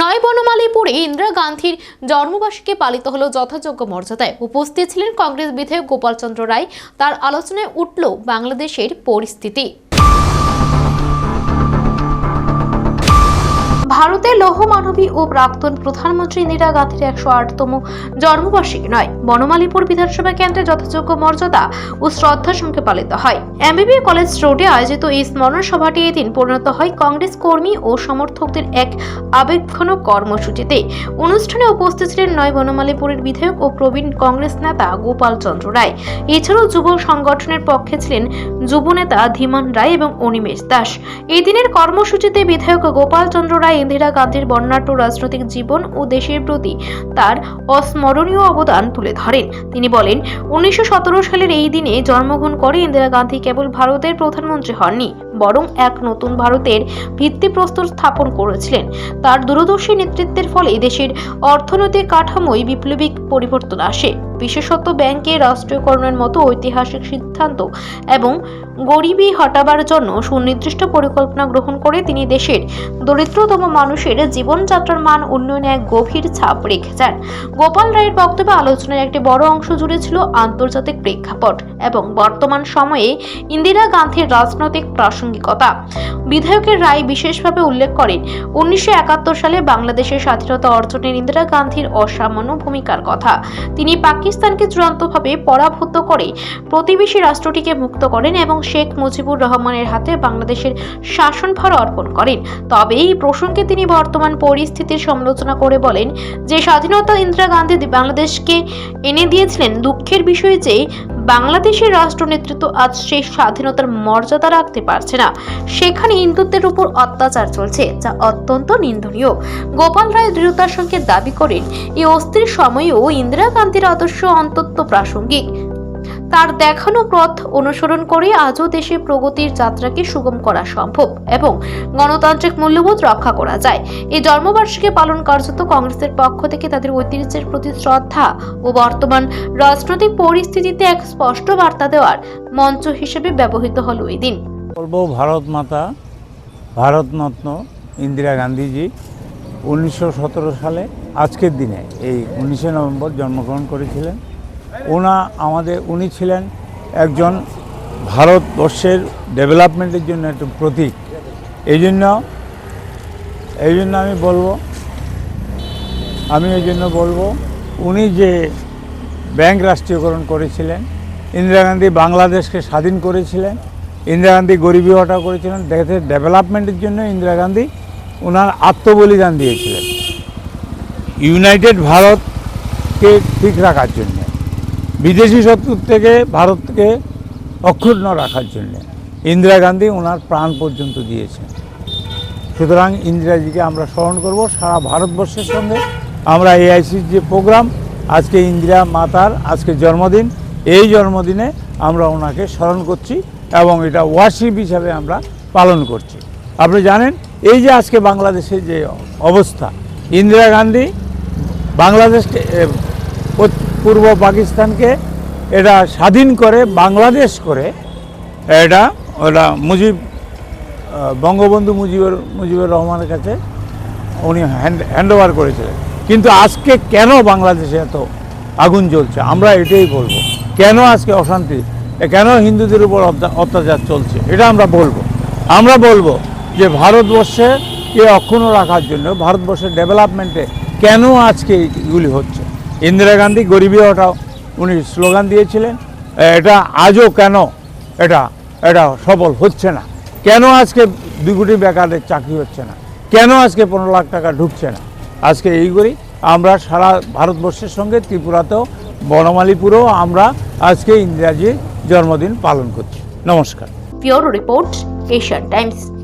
নয় বনমালীপুরে ইন্দিরা গান্ধীর জন্মবার্ষিকী পালিত হলো যথাযোগ্য মর্যাদায়। উপস্থিত ছিলেন কংগ্রেস বিধায়ক গোপালচন্দ্র রায়। তার আলোচনায় উঠল বাংলাদেশের পরিস্থিতি। ভারতের লৌহ মানবী ও প্রাক্তন প্রধানমন্ত্রী ইন্দিরা গান্ধীর একশো আটতম জন্মবার্ষিকী নয়। বনমালীপুর বিধানসভা কেন্দ্রে যথাযোগ্য মর্যাদা ও শ্রদ্ধার সঙ্গে পালিত হয়। এমবিবি কলেজ রোডে আয়োজিত এই স্মরণ সভাটি এদিন পরিণত হয় কংগ্রেস কর্মী ও সমর্থকদের এক আবেগঘন কর্মসূচিতে। অনুষ্ঠানে উপস্থিত ছিলেন নয় বনমালীপুরের বিধায়ক ও প্রবীণ কংগ্রেস নেতা গোপাল চন্দ্র রায়। এছাড়াও যুব সংগঠনের পক্ষে ছিলেন যুবনেতা ধীমান রায় এবং অনিমেষ দাস। এদিনের কর্মসূচিতে বিধায়ক গোপাল চন্দ্র রায় ইন্দিরা গান্ধীর বর্ণাঢ্য রাজনৈতিক জীবন ও দেশের প্রতি তার অস্মরণীয় অবদান তুলে ধরেন। তিনি বলেন, উনিশশো সতেরো সালের এই দিনে জন্মগ্রহণ করে ইন্দিরা গান্ধী কেবল ভারতের প্রধানমন্ত্রী হননি, বরং এক নতুন ভারতের ভিত্তিপ্রস্তর স্থাপন করেছিলেন। তার দূরদর্শী নেতৃত্বের ফলে দেশের অর্থনৈতিক কাঠামোয় বিপ্লবী পরিবর্তন আসে। বিশেষত ব্যাংকের রাষ্ট্রীয়করণের মতো ঐতিহাসিক সিদ্ধান্ত এবং গরিবী হটাবার জন্য সুনির্দিষ্ট পরিকল্পনা গ্রহণ করে তিনি দেশের দরিদ্রতম মানুষের জীবনযাত্রার মান উন্নয়নে এক গভীর ছাপ রেখে যান গোপাল রায়ের বক্তব্যে আলোচনার একটি বড় অংশ জুড়ে ছিল আন্তর্জাতিক প্রেক্ষাপট এবং বর্তমান সময়ে ইন্দিরা গান্ধীর রাজনৈতিক প্রাসঙ্গিকতা। বিধায়কের রায় বিশেষভাবে উল্লেখ করেন। উনিশশো একাত্তর সালে বাংলাদেশের স্বাধীনতা অর্জনের ইন্দিরা গান্ধীর অসামান্য ভূমিকার কথা। তিনি পাকিস্তানকে চূড়ান্তভাবে পরাভূত করে প্রতিবেশী রাষ্ট্রটিকে মুক্ত করেন এবং শেখ মুজিবুর রহমানের হাতে বাংলাদেশের শাসনভার অর্পণ করেন। তবে এই প্রসঙ্গে তিনি বর্তমান পরিস্থিতির সমালোচনা করে বলেন যে, স্বাধীনতা ইন্দিরা গান্ধী বাংলাদেশকে এনে দিয়েছিলেন দুঃখের বিষয় যে বাংলাদেশের রাষ্ট্র নেতৃত্ব আজ সেই স্বাধীনতার মর্যাদা রাখতে পারছে না। সেখানে হিন্দুত্বের উপর অত্যাচার চলছে, যা অত্যন্ত নিন্দনীয়। গোপাল রায় দৃঢ়তার সঙ্গে দাবি করেন, এই অস্থির সময়েও ইন্দিরা গান্ধীর আদর্শ অন্তত প্রাসঙ্গিক। তার দেখানো পথ অনুসরণ করে আজও দেশে প্রগতির যাত্রাকে সুগম করা সম্ভব এবং গণতান্ত্রিক মূল্যবোধ রক্ষা করা যায়। এই জন্মবার্ষিকী পালন কার্যত কংগ্রেসের পক্ষ থেকে তাদের ঐতিহ্যের প্রতি শ্রদ্ধা ও বর্তমান রাজনৈতিক পরিস্থিতিতে এক স্পষ্ট বার্তা দেওয়ার মঞ্চ হিসেবে ব্যবহৃত হল এই দিন। ভারত মাতা ভারতরত্ন ইন্দিরা গান্ধীজি উনিশশো সতেরো সালে, আজকের দিনে, এই উনিশে নভেম্বর জন্মগ্রহণ করেছিলেন। ওনা আমাদের, উনি ছিলেন একজন ভারতবর্ষের ডেভেলপমেন্টের জন্য একটা প্রতীক। এই জন্য এই জন্য আমি বলব, আমি এই জন্য বলব, উনি যে ব্যাংক রাষ্ট্রীয়করণ করেছিলেন, ইন্দিরা গান্ধী বাংলাদেশকে স্বাধীন করেছিলেন, ইন্দিরা গান্ধী গরিবী হটা করেছিলেন, দেশের ডেভেলপমেন্টের জন্য ইন্দিরা গান্ধী ওনার আত্মবলিদান দিয়েছিলেন। ইউনাইটেড ভারতকে ঠিক রাখার জন্য। বিদেশি শত্রুর থেকে ভারতকে অক্ষুণ্ণ রাখার জন্য ইন্দিরা গান্ধী ওনার প্রাণ পর্যন্ত দিয়েছেন। সুতরাং ইন্দিরাজিকে আমরা স্মরণ করব, সারা ভারতবর্ষের সঙ্গে আমরা এআইসির যে প্রোগ্রাম, আজকে ইন্দিরা মাতার আজকে জন্মদিন, এই জন্মদিনে আমরা ওনাকে স্মরণ করছি এবং এটা ওয়ার্শিপ হিসাবে আমরা পালন করছি। আপনি জানেন, এই যে আজকে বাংলাদেশের যে অবস্থা, ইন্দিরা গান্ধী বাংলাদেশকে পূর্ব পাকিস্তানকে এটা স্বাধীন করে, বাংলাদেশ করে, এটা ওটা মুজিব বঙ্গবন্ধু মুজিবুর মুজিবুর রহমানের কাছে উনি হ্যান্ড হ্যান্ড ওভার করেছিলেন। কিন্তু আজকে কেন বাংলাদেশে এত আগুন জ্বলছে? আমরা এটাই বলব। কেন আজকে অশান্তি? কেন হিন্দুদের উপর অত্যাচার চলছে? এটা আমরা বলব। আমরা বলব যে ভারতবর্ষে কে অক্ষুণ্ণ রাখার জন্য, ভারতবর্ষের ডেভেলপমেন্টে কেন আজকে এগুলি হচ্ছে? ইন্দিরা গান্ধী গরিবী হটাও। উনি স্লোগান দিয়েছিলেন, এটা আজও কেন? এটা এটা সফল হচ্ছে না। কেন আজকে দুই কোটি বেকারের চাকরি হচ্ছে না? কেন আজকে পনেরো লাখ টাকা ঢুকছে না? আজকে এই করি আমরা সারা ভারতবর্ষের সঙ্গে ত্রিপুরাতেও, বনমালীপুরেও আমরা আজকে ইন্দিরাজির জন্মদিন পালন করছি। নমস্কার। Pure report, Asian Times.